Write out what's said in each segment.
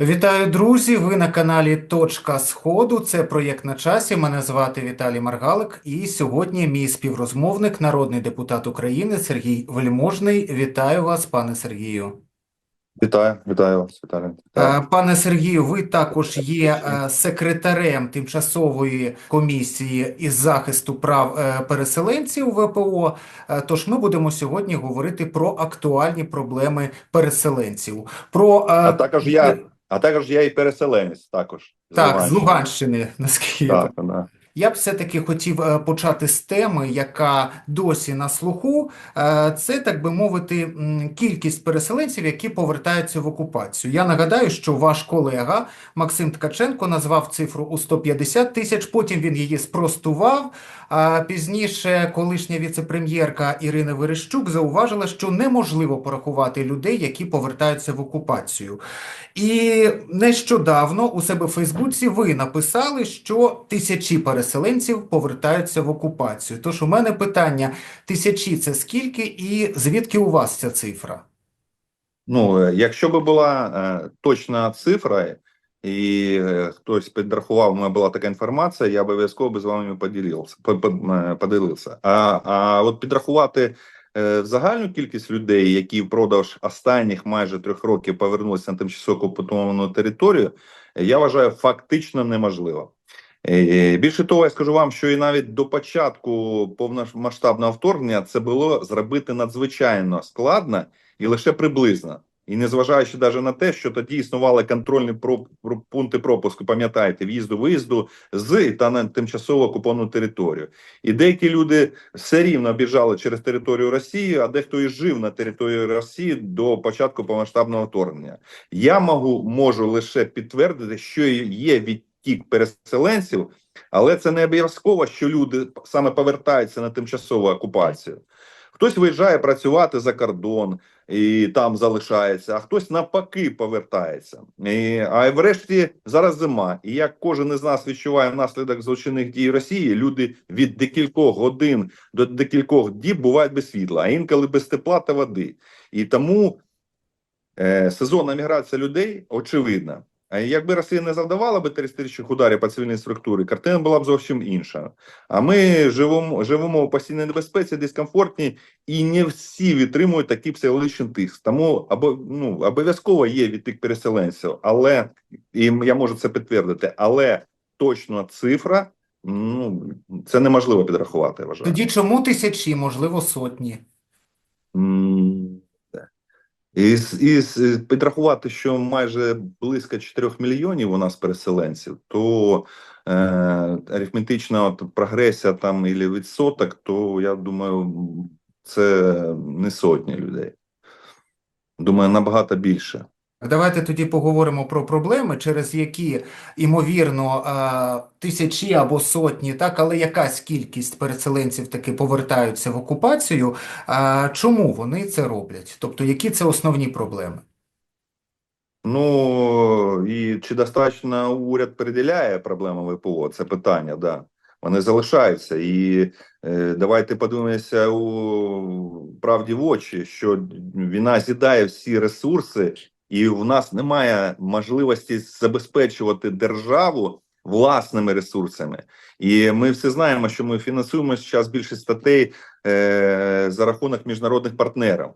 Вітаю, друзі! Ви на каналі Точка Сходу. Це проєкт на часі. Мене звати Віталій Маргалик. І сьогодні мій співрозмовник, народний депутат України Сергій Вельможний. Вітаю вас, пане Сергію. Вітаю, вітаю вас, Віталій. Е, Пане Сергію, ви також є е, секретарем тимчасової комісії із захисту прав е, переселенців ВПО. Тож ми будемо сьогодні говорити про актуальні проблеми переселенців. Про А також я, а також я і переселенець також. так, з Луганщини. Наскільки Так, да. Я б все-таки хотів е, почати з теми, яка досі на слуху. Е, Це, так би мовити, кількість переселенців, які повертаються в окупацію. Я нагадаю, що ваш колега Максим Ткаченко назвав цифру у 150 тисяч, потім він її спростував. Пізніше колишня віцепрем'єрка Ірина Верещук зауважила, що неможливо порахувати людей, які повертаються в окупацію. І нещодавно у себе в Фейсбуці ви написали, що тисячі переселенців повертаються в окупацію. Тож у мене питання: тисячі це скільки і звідки у вас ця цифра? Ну, е, якщо б була е, точна цифра, і е, хтось підрахував, у мене була така інформація, я обов'язково би з вами поділився, по- по- е, поділився. А, а от підрахувати е, загальну кількість людей, які впродовж останніх майже трьох років повернулися на тимчасово окуповану територію, е, я вважаю фактично неможливо. Е, Більше того, я скажу вам, що і навіть до початку повномасштабного вторгнення це було зробити надзвичайно складно і лише приблизно. І незважаючи навіть на те, що тоді існували контрольні пункти пропуску, пам'ятаєте, в'їзду-виїзду з та на тимчасово окуповану територію. І деякі люди все рівно біжали через територію Росії, а дехто і жив на території Росії до початку повномасштабного вторгнення. Я можу, можу лише підтвердити, що є відтік переселенців, але це не обов'язково, що люди саме повертаються на тимчасову окупацію. Хтось виїжджає працювати за кордон і там залишається, а хтось навпаки повертається. І, а врешті зараз зима. І як кожен із нас відчуває внаслідок злочинних дій Росії, люди від декількох годин до декількох діб бувають без світла, а інколи без тепла та води. І тому е, сезонна міграція людей очевидна. А якби Росія не завдавала би терористичних ударів по цивільній структурі, картина була б зовсім інша. А ми живемо, живемо у постійній небезпеці, дискомфортні, і не всі витримують такий психологічний тиск. Тому або ну обов'язково є відтик переселенців, але і я можу це підтвердити, але точна цифра ну це неможливо підрахувати. Я вважаю. Тоді чому тисячі, можливо, сотні? Да. І, і підрахувати, що майже близько 4 мільйонів у нас переселенців, то е, арифметична от прогресія там і відсоток, то я думаю, це не сотні людей. Думаю, набагато більше. Давайте тоді поговоримо про проблеми, через які, ймовірно, е, тисячі або сотні, так, але якась кількість переселенців таки повертаються в окупацію. Е, Чому вони це роблять? Тобто, які це основні проблеми? Ну і чи достатньо уряд приділяє проблемам ВПО? Це питання, да. Вони залишаються. І е, давайте подивимося у правді в очі, що війна з'їдає всі ресурси, і в нас немає можливості забезпечувати державу власними ресурсами. І ми всі знаємо, що ми фінансуємо зараз більшість статей е, за рахунок міжнародних партнерів.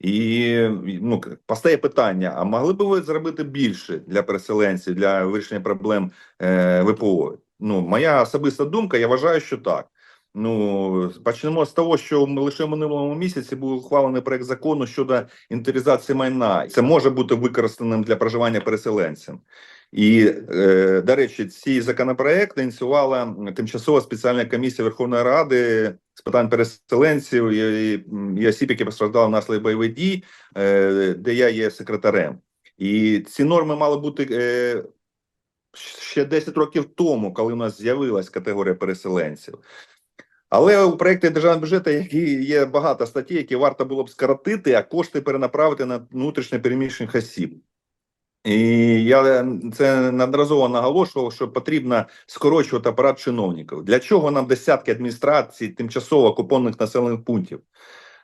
І ну постає питання: а могли б ви зробити більше для переселенців для вирішення проблем е, ВПО? Ну, моя особиста думка, я вважаю, що так. Ну почнемо з того, що ми лише в минулому місяці був ухвалений проект закону щодо інвентаризації майна. Це може бути використаним для проживання переселенців. І е, до речі, ці законопроекти ініціювала тимчасова спеціальна комісія Верховної Ради з питань переселенців і, і, і осіб, які постраждали внаслідок бойових дій, е, де я є секретарем. І ці норми мали бути е, ще 10 років тому, коли у нас з'явилась категорія переселенців. Але у проєкті державного бюджету є багато статей, які варто було б скоротити, а кошти перенаправити на внутрішньо переміщених осіб. І я це неодноразово наголошував, що потрібно скорочувати апарат чиновників. Для чого нам десятки адміністрацій тимчасово окупованих населених пунктів?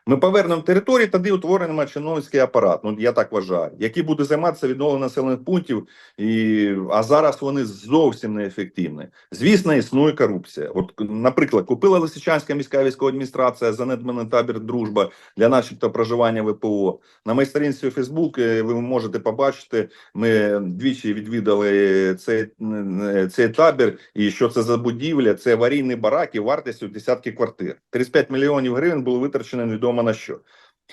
Ми повернемо території, тоді утворимо чиновницький апарат. Ну я так вважаю, який буде займатися відновленням населених пунктів, і а зараз вони зовсім неефективні. Звісно, існує корупція. От, наприклад, купила Лисичанська міська військова адміністрація занедбаний табір Дружба для начебто проживання ВПО. На моїй сторінці у Фейсбук е, ви можете побачити. Ми двічі відвідали цей, е, цей табір. І що це за будівля? Це аварійні бараки вартістю десятки квартир. 35 мільйонів гривень було витрачено невідомо на що.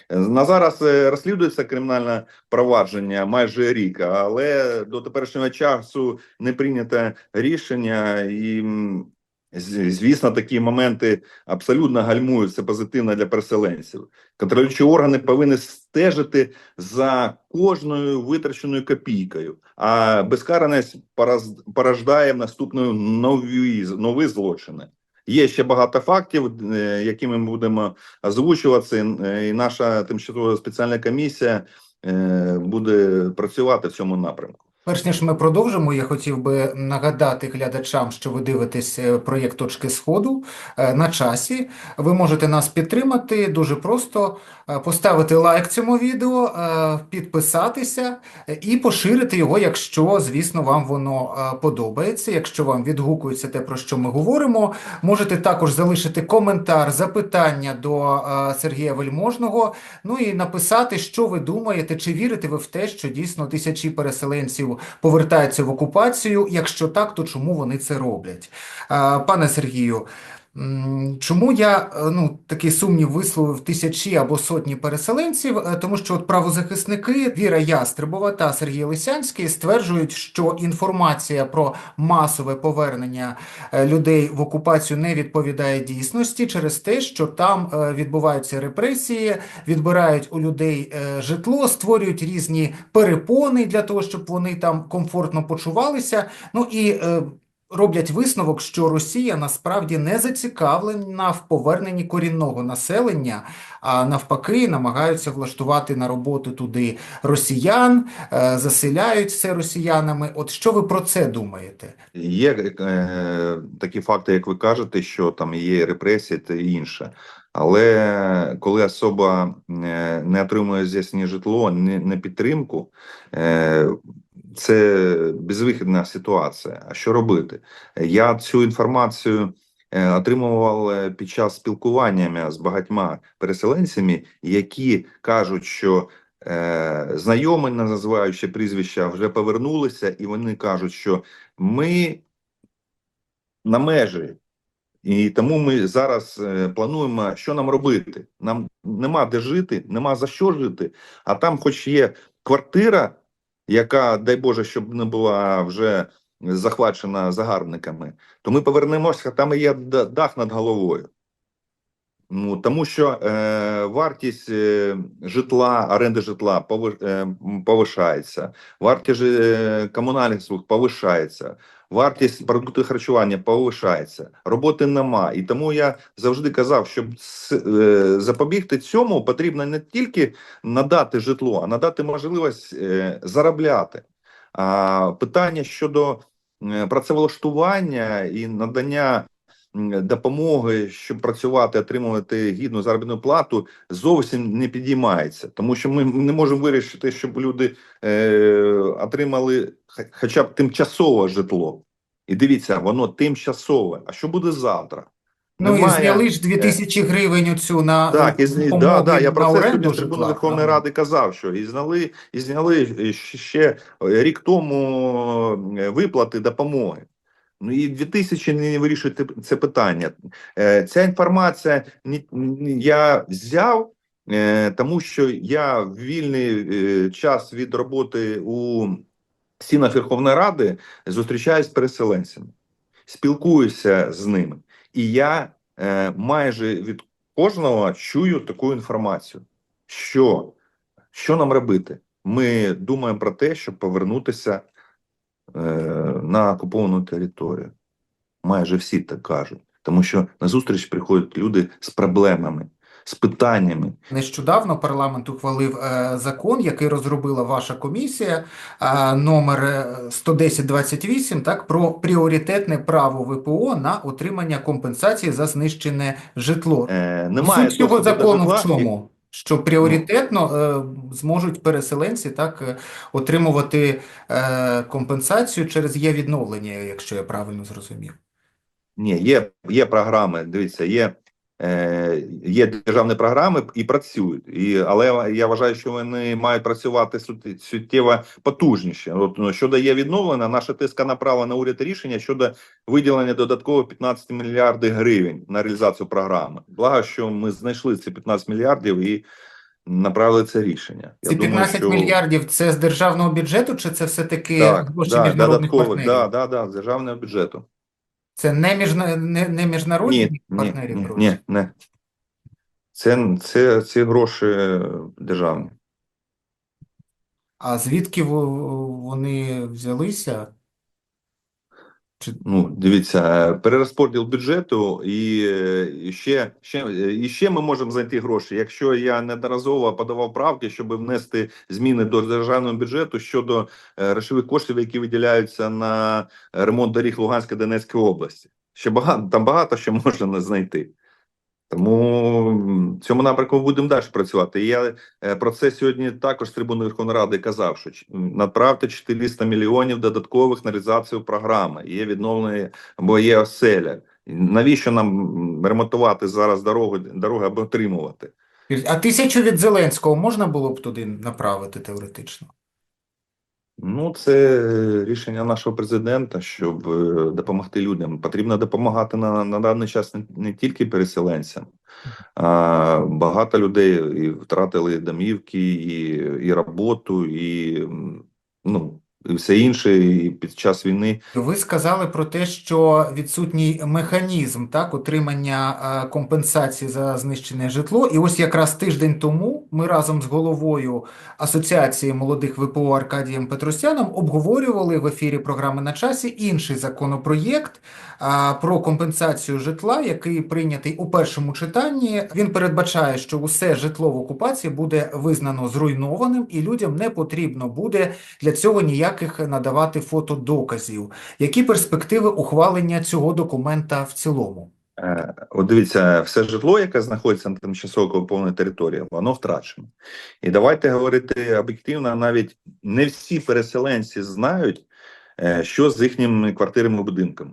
На зараз е, розслідується кримінальне провадження майже рік, але до теперішнього часу не прийнято рішення, і звісно, такі моменти абсолютно гальмуються позитивно для переселенців. Контролюючі органи повинні стежити за кожною витраченою копійкою, а безкараність порождає наступною нові нові злочини. Є ще багато фактів, е, які ми будемо озвучувати, е, і наша тимчасова спеціальна комісія е, буде працювати в цьому напрямку. Перш ніж ми продовжимо, я хотів би нагадати глядачам, що ви дивитесь е, проєкт «Точки Сходу» е, на часі. Ви можете нас підтримати дуже просто е, поставити лайк цьому відео, підписатися і поширити його, якщо, звісно, вам воно подобається, якщо вам відгукується те, про що ми говоримо. Можете також залишити коментар, запитання до Сергія Вельможного, ну і написати, що ви думаєте, чи вірите ви в те, що дійсно тисячі переселенців повертаються в окупацію. Якщо так, то чому вони це роблять? Пане Сергію, чому я е, ну, такий сумнів висловив тисячі або сотні переселенців? Е, Тому що от правозахисники Віра Ястребова та Сергій Лисянський стверджують, що інформація про масове повернення е, людей в окупацію не відповідає дійсності через те, що там відбуваються репресії, відбирають у людей житло, створюють різні перепони для того, щоб вони там комфортно почувалися. Ну і роблять висновок, що Росія насправді не зацікавлена в поверненні корінного населення, а навпаки, намагаються влаштувати на роботу туди росіян, е, заселяють все росіянами. От що ви про це думаєте? Є е, такі факти, як ви кажете, що там є репресії та інше. Але коли особа е, не отримує здесь ні житло, ні підтримку, е, це безвихідна ситуація. А що робити? Я цю інформацію е, отримував е, під час спілкування з багатьма переселенцями, які кажуть, що е, знайомі, називаючи прізвища, вже повернулися, і вони кажуть, що ми на межі. І тому ми зараз плануємо, що нам робити. Нам нема де жити, нема за що жити. А там, хоч є квартира, яка, дай Боже, щоб не була вже захвачена загарбниками, то ми повернемося, там є дах над головою. Ну, тому що е, вартість е, житла, оренди житла повиш, е, повишається, вартість е, комунальних слуг повишається, вартість продуктів харчування повишається, роботи нема. І тому я завжди казав, щоб е, запобігти цьому, потрібно не тільки надати житло, а надати можливість е, заробляти. А питання щодо е, працевлаштування і надання допомоги, щоб працювати, отримувати гідну заробітну плату, зовсім не підіймається, тому що ми не можемо вирішити, щоб люди е, отримали хо- хоча б тимчасове житло. І дивіться, воно тимчасове. А що буде завтра? Ну і зняли ж 2000 гривень оцю на Так, і, е, з- да, да, я про це житла. Верховної Ради казав, що і зняли, і зняли ще рік тому е, виплати допомоги. Ну і 2000 не вирішує це питання. Е, Ця інформація я взяв, е, тому що я в вільний е, час від роботи у стінах Верховної Ради зустрічаюсь з переселенцями, спілкуюся з ними. І я майже від кожного чую таку інформацію, що, що нам робити? Ми думаємо про те, щоб повернутися на окуповану територію. Майже всі так кажуть, тому що на зустріч приходять люди з проблемами, з питаннями. Нещодавно парламент ухвалив е, закон, який розробила ваша комісія, е, номер е, 11028, так, про пріоритетне право ВПО на отримання компенсації за знищене житло. Е, немає Суть цього закону в чому? Що пріоритетно е, зможуть переселенці так е, отримувати е, компенсацію через є відновлення, якщо я правильно зрозумів. Ні, є, є програми. Дивіться, є, є державні програми і працюють. І, але я вважаю, що вони мають працювати сут- суттєво потужніше. От, ну, щодо є відновлення, наша тиска направила на уряд рішення щодо виділення додатково 15 мільярдів гривень на реалізацію програми. Благо, що ми знайшли ці 15 мільярдів і направили це рішення. Я Ці думаю, що- мільярдів це з державного бюджету, чи це все-таки так, гроші да, міжнародних додатково, партнерів? да, да, да, з державного бюджету. Це не, міжна... не, не міжнародні Ні, ні, партнерів ні, гроші? ні, не. Це, це, це гроші державні. А звідки вони взялися? Ну, дивіться, е, перерозподіл бюджету і, е, ще, ще, і ще ми можемо знайти гроші. Якщо я неодноразово подавав правки, щоб внести зміни до державного бюджету щодо е, грошових коштів, які виділяються на ремонт доріг Луганської Донецької області. Ще багато там багато що можна знайти. Тому цьому напрямку будемо далі працювати. І я е, про це сьогодні також з трибуни Верховної Ради казав, що направте 400 мільйонів додаткових на реалізацію програми. Є відновлення або є оселя. Навіщо нам ремонтувати зараз дорогу, дороги або отримувати? А тисячу від Зеленського можна було б туди направити теоретично? Ну, це рішення нашого президента, щоб е, допомогти людям. Потрібно допомагати на, на даний час не, не тільки переселенцям, а багато людей і втратили домівки, і, і роботу, і ну, все інше. І під час війни Ви сказали про те, що відсутній механізм так, отримання е, компенсації за знищене житло. І ось якраз тиждень тому ми разом з головою Асоціації молодих ВПО Аркадієм Петросяном обговорювали в ефірі програми на часі інший законопроєкт е, про компенсацію житла, який прийнятий у першому читанні. Він передбачає, що усе житло в окупації буде визнано зруйнованим, і людям не потрібно буде для цього ніяких надавати фотодоказів. Які перспективи ухвалення цього документа в цілому? Е, От дивіться, все житло, яке знаходиться на тимчасово окупованій території, воно втрачено. І давайте говорити об'єктивно, навіть не всі переселенці знають, е, що з їхніми квартирами будинками.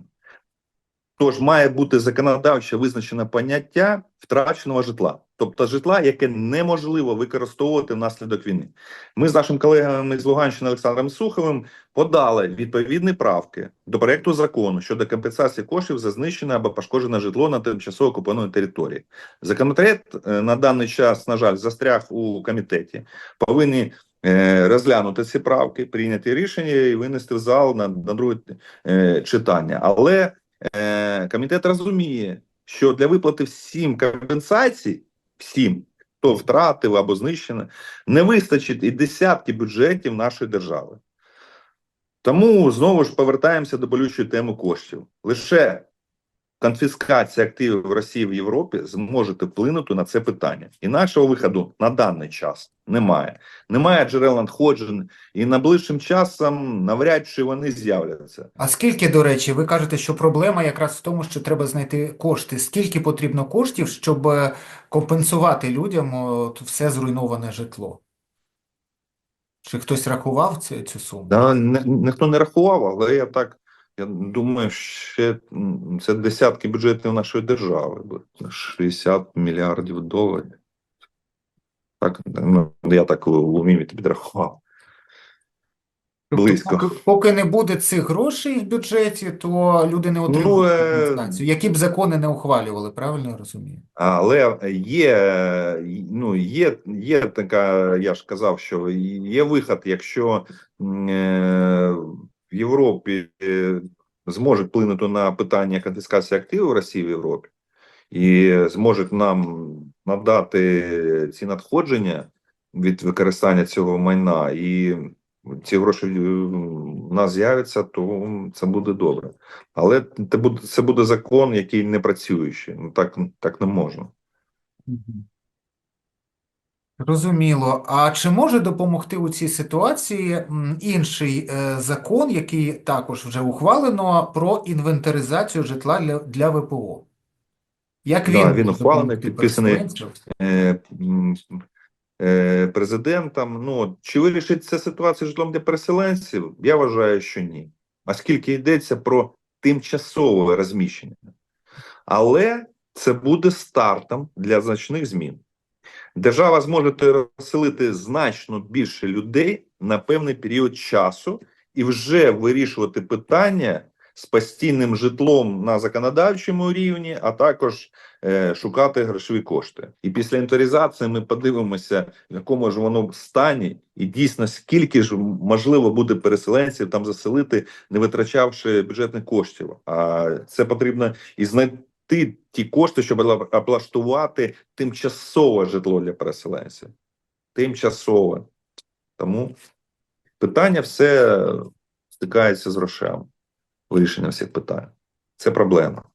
Тож має бути законодавчо визначене поняття втраченого житла, тобто житла, яке неможливо використовувати внаслідок війни. Ми з нашими колегами з Луганщини Олександром Суховим подали відповідні правки до проекту закону щодо компенсації коштів за знищене або пошкоджене житло на тимчасово окупованій території. Законопроект е, на даний час, на жаль, застряг у комітеті. Повинні е, розглянути ці правки, прийняти рішення і винести в зал на, на друге е, читання. Але е, комітет розуміє, що для виплати всім компенсацій, всім, хто втратив або знищено, не вистачить і десятки бюджетів нашої держави. Тому знову ж повертаємося до болючої теми коштів. Лише конфіскація активів в Росії в Європі зможе вплинути на це питання. Інакшого виходу на даний час немає. Немає джерел надходжень, і найближчим часом навряд чи вони з'являться. А скільки, до речі, ви кажете, що проблема якраз в тому, що треба знайти кошти. Скільки потрібно коштів, щоб е, компенсувати людям от, все зруйноване житло? Чи хтось рахував цю, цю суму? Да, ні- ніхто не рахував, але я так я думаю, ще це десятки бюджетів нашої держави, бо 60 мільярдів доларів. Так, ну, я так у умі підрахував. Тобто, близько. Поки, поки не буде цих грошей в бюджеті, то люди не отримують Ну, е, які б закони не ухвалювали, правильно я розумію? Але є, ну, є, є така, я ж казав, що є виход, якщо е, в Європі е, зможуть вплинути на питання конфіскації активів Росії в Європі і зможуть нам надати ці надходження від використання цього майна, і ці гроші е, в нас з'являться, то це буде добре. Але це буде, закон, який не працюючий. Ну так, так не можна. Зрозуміло. А чи може допомогти у цій ситуації інший е, закон, який також вже ухвалено, про інвентаризацію житла для, для ВПО? Як Да, він він ухвалений, підписаний. е, е, президентом. Ну, чи вирішить це ситуацію з житлом для переселенців? Я вважаю, що ні. Оскільки йдеться про тимчасове розміщення. Але це буде стартом для значних змін. Держава зможе розселити значно більше людей на певний період часу і вже вирішувати питання з постійним житлом на законодавчому рівні, а також е, шукати грошові кошти. І після інвентаризації ми подивимося, в якому ж воно стані, і дійсно скільки ж можливо буде переселенців там заселити, не витрачавши бюджетних коштів. А це потрібно і знайти ті кошти, щоб облаштувати тимчасове житло для переселенців. Тимчасове. Тому питання все стикається з грошем, Вирішення всіх питань. Це проблема.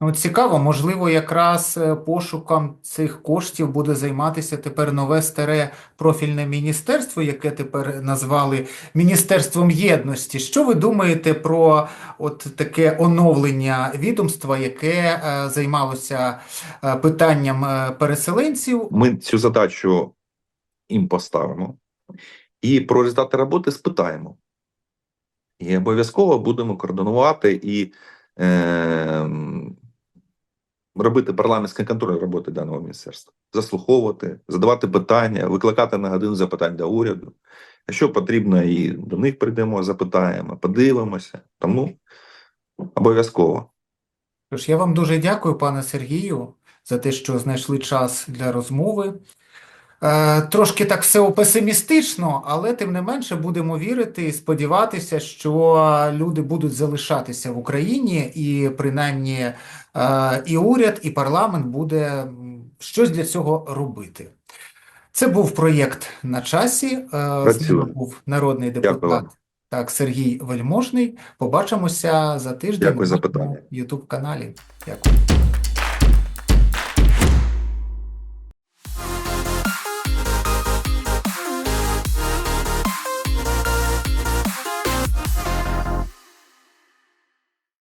Ну, цікаво, можливо, якраз е, пошуком цих коштів буде займатися тепер нове старе профільне міністерство, яке тепер назвали Міністерством єдності. Що ви думаєте про от таке оновлення відомства, яке е, займалося е, питанням переселенців? Ми цю задачу їм поставимо і про результати роботи спитаємо. І обов'язково будемо координувати і е, робити парламентський контроль роботи даного міністерства, заслуховувати, задавати питання, викликати на годину запитань до уряду. Якщо потрібно, і до них прийдемо, запитаємо, подивимося. Тому обов'язково. Тож я вам дуже дякую, пане Сергію, за те, що знайшли час для розмови. Е, Трошки так все песимістично, але тим не менше будемо вірити і сподіватися, що люди будуть залишатися в Україні, і принаймні е, і уряд, і парламент буде щось для цього робити. Це був проєкт на часі. Е, З Працюємо. був народний депутат вам. так, Сергій Вельможний. Побачимося за тиждень Дякую за на питання. YouTube каналі. Дякую.